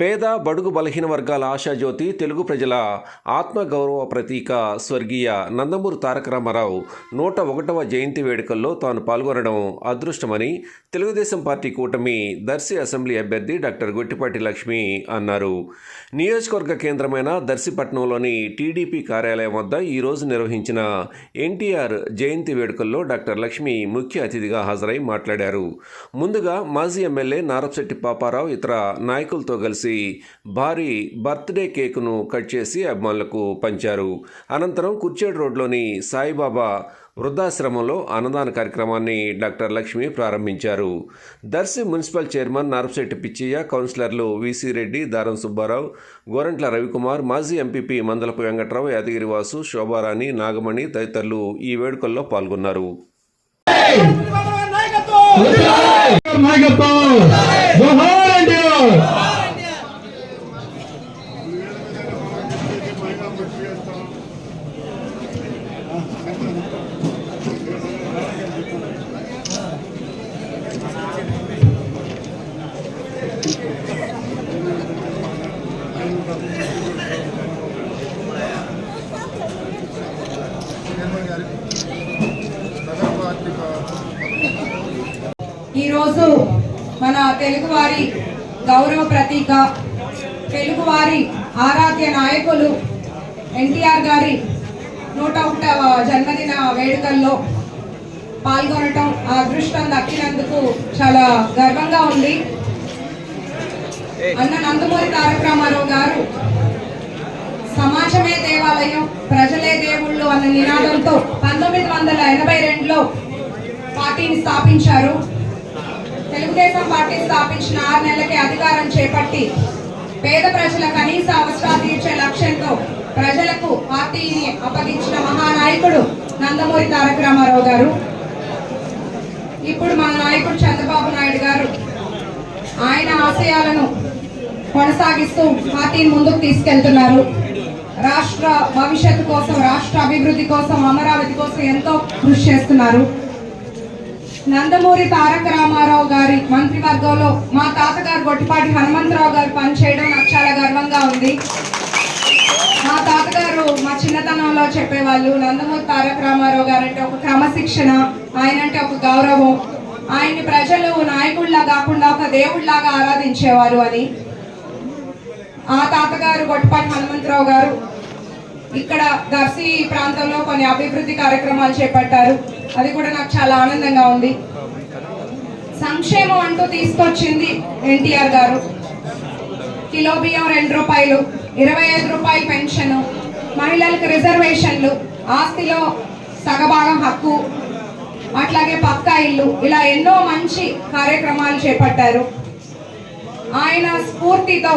పేద బడుగు బలహీన వర్గాల ఆశాజ్యోతి తెలుగు ప్రజల ఆత్మగౌరవ ప్రతీక స్వర్గీయ నందమూరి తారక రామారావు నూట ఒకటవ జయంతి వేడుకల్లో తాను పాల్గొనడం అదృష్టమని తెలుగుదేశం పార్టీ కూటమి దర్శి అసెంబ్లీ అభ్యర్థి డాక్టర్ గొట్టిపాటి లక్ష్మి అన్నారు. నియోజకవర్గ కేంద్రమైన దర్శిపట్నంలోని టీడీపీ కార్యాలయం వద్ద ఈరోజు నిర్వహించిన ఎన్టీఆర్ జయంతి వేడుకల్లో డాక్టర్ లక్ష్మి ముఖ్య అతిథిగా హాజరై మాట్లాడారు. ముందుగా మాజీ ఎమ్మెల్యే నారపశెట్టి పాపారావు ఇతర నాయకులతో కలిసి భారీ బర్త్డే కేకును కట్ చేసి అభిమానులకు పంచారు అనంతరం కుర్చేడు రోడ్లోని సాయిబాబా వృద్ధాశ్రమంలో అన్నదాన కార్యక్రమాన్ని డాక్టర్ లక్ష్మి ప్రారంభించారు దర్శి మున్సిపల్ చైర్మన్ నారపశెట్టి పిచ్చయ్య కౌన్సిలర్లు విసి రెడ్డి దారం సుబ్బారావు గోరంట్ల రవికుమార్ మాజీ ఎంపీపీ మందలపు వెంకట్రావు యాదగిరివాసు శోభారాణి నాగమణి తదితరులు ఈ వేడుకల్లో పాల్గొన్నారు ఈరోజు మన తెలుగువారి గౌరవ ప్రతీక తెలుగువారి ఆరాధ్య నాయకులు ఎన్టీఆర్ గారి నూట ఒకటవ జన్మదిన వేడుకల్లో పాల్గొనటం ఆ అదృష్టం దక్కినందుకు చాలా గర్వంగా ఉంది. అన్న నందమూరి తారక రామారావు గారు సమాజమే దేవాలయం ప్రజలే దేవుళ్ళు అన్న నినాదంతో పంతొమ్మిది వందల ఎనభై రెండులో పార్టీని స్థాపించారు. తెలుగుదేశం పార్టీ స్థాపించిన ఆరు నెలలకే అధికారం చేపట్టి పేద ప్రజల కనీస అవసరాలు తీర్చే లక్ష్యంతో ప్రజలకు పార్టీని అప్పగించిన మహానాయకుడు నందమూరి తారక రామారావు గారు. ఇప్పుడు మన నాయకుడు చంద్రబాబు నాయుడు గారు ఆయన ఆశయాలను కొనసాగిస్తూ పార్టీని ముందుకు తీసుకెళ్తున్నారు. రాష్ట్ర భవిష్యత్తు కోసం రాష్ట్ర అభివృద్ధి కోసం అమరావతి కోసం ఎంతో కృషి చేస్తున్నారు. నందమూరి తారక రామారావు గారి మంత్రివర్గంలో మా తాతగారు గొట్టిపాటి హనుమంతరావు గారు పనిచేయడం నాకు చాలా గర్వంగా ఉంది. మా తాతగారు మా చిన్నతనంలో చెప్పేవాళ్ళు నందమూరి తారక రామారావు గారు అంటే ఒక క్రమశిక్షణ ఆయన అంటే ఒక గౌరవం. ఆయన్ని ప్రజలు నాయకుడిలా కాకుండా ఒక దేవుడిలాగా ఆరాధించేవారు అని ఆ తాతగారు గొట్టిపాటి హనుమంతరావు గారు ఇక్కడ దర్శి ప్రాంతంలో కొన్ని అభివృద్ధి కార్యక్రమాలు చేపట్టారు. అది కూడా నాకు చాలా ఆనందంగా ఉంది. సంక్షేమం అంటూ తీసుకొచ్చింది ఎన్టీఆర్ గారు. కిలో బియ్యం రెండు రూపాయలు ఇరవై ఐదు రూపాయల పెన్షన్ మహిళలకు రిజర్వేషన్లు ఆస్తిలో సగభాగం హక్కు అట్లాగే పక్కా ఇల్లు ఇలా ఎన్నో మంచి కార్యక్రమాలు చేపట్టారు. ఆయన స్ఫూర్తితో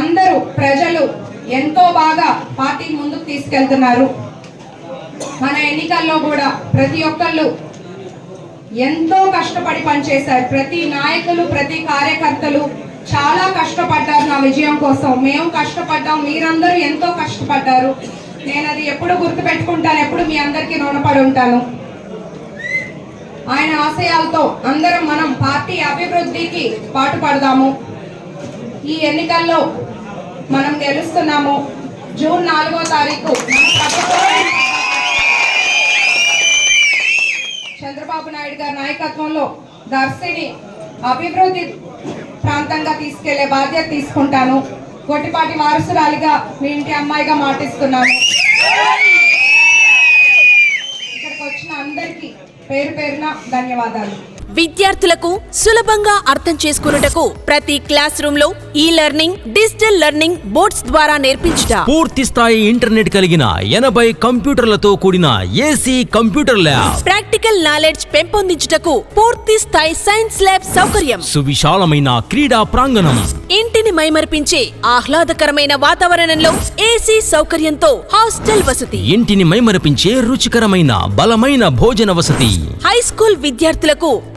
అందరూ ప్రజలు ఎంతో బాగా పార్టీ ముందుకు తీసుకెళ్తున్నారు. మన ఎన్నికల్లో కూడా ప్రతి ఒక్కళ్ళు ఎంతో కష్టపడి పనిచేశారు. ప్రతి నాయకులు ప్రతి కార్యకర్తలు చాలా కష్టపడ్డారు నా విజయం కోసం. మేము కష్టపడ్డాం మీరందరూ ఎంతో కష్టపడ్డారు. నేను అది ఎప్పుడు గుర్తుపెట్టుకుంటాను ఎప్పుడు మీ అందరికీ రుణపడి ఉంటాను. ఆయన ఆశయాలతో అందరం మనం పార్టీ అభివృద్ధికి పాటుపడదాము. ఈ ఎన్నికల్లో మనం గెలుస్తున్నాము. జూన్ నాలుగో తారీఖు చంద్రబాబు నాయుడు గారి నాయకత్వంలో దర్శిని అభివృద్ధి ప్రాంతంగా తీసుకెళ్ళే బాధ్యత తీసుకుంటాను. గొట్టిపాటి వారసురాలిగా మీ ఇంటి అమ్మాయిగా మాటిస్తున్నాను. ఇక్కడికి వచ్చిన అందరికీ పేరు పేరున ధన్యవాదాలు. విద్యార్థులకు సులభంగా అర్థం చేసుకున్నటకు ప్రతి క్లాస్ రూమ్లో ఈ లెర్నింగ్ డిజిటల్ లెర్నింగ్ బోర్డ్స్ ద్వారా నేర్పించుట. పూర్తి స్థాయి ఇంటర్నెట్ కలిగిన ఎనభై కంప్యూటర్లతో కూడిన AC computer lab. Practical knowledge పెంపొందించుటకు పూర్తి స్థాయి సైన్స్ ల్యాబ్ సౌకర్యం. సువిశాలమైన క్రీడా ప్రాంగణం. ఇంటిని మైమరిపించే ఆహ్లాదకరమైన వాతావరణంలో ఏసీ సౌకర్యంతో హాస్టల్ వసతి. ఇంటిని మైమరపించే రుచికరమైన బలమైన భోజన వసతి. హై స్కూల్ విద్యార్థులకు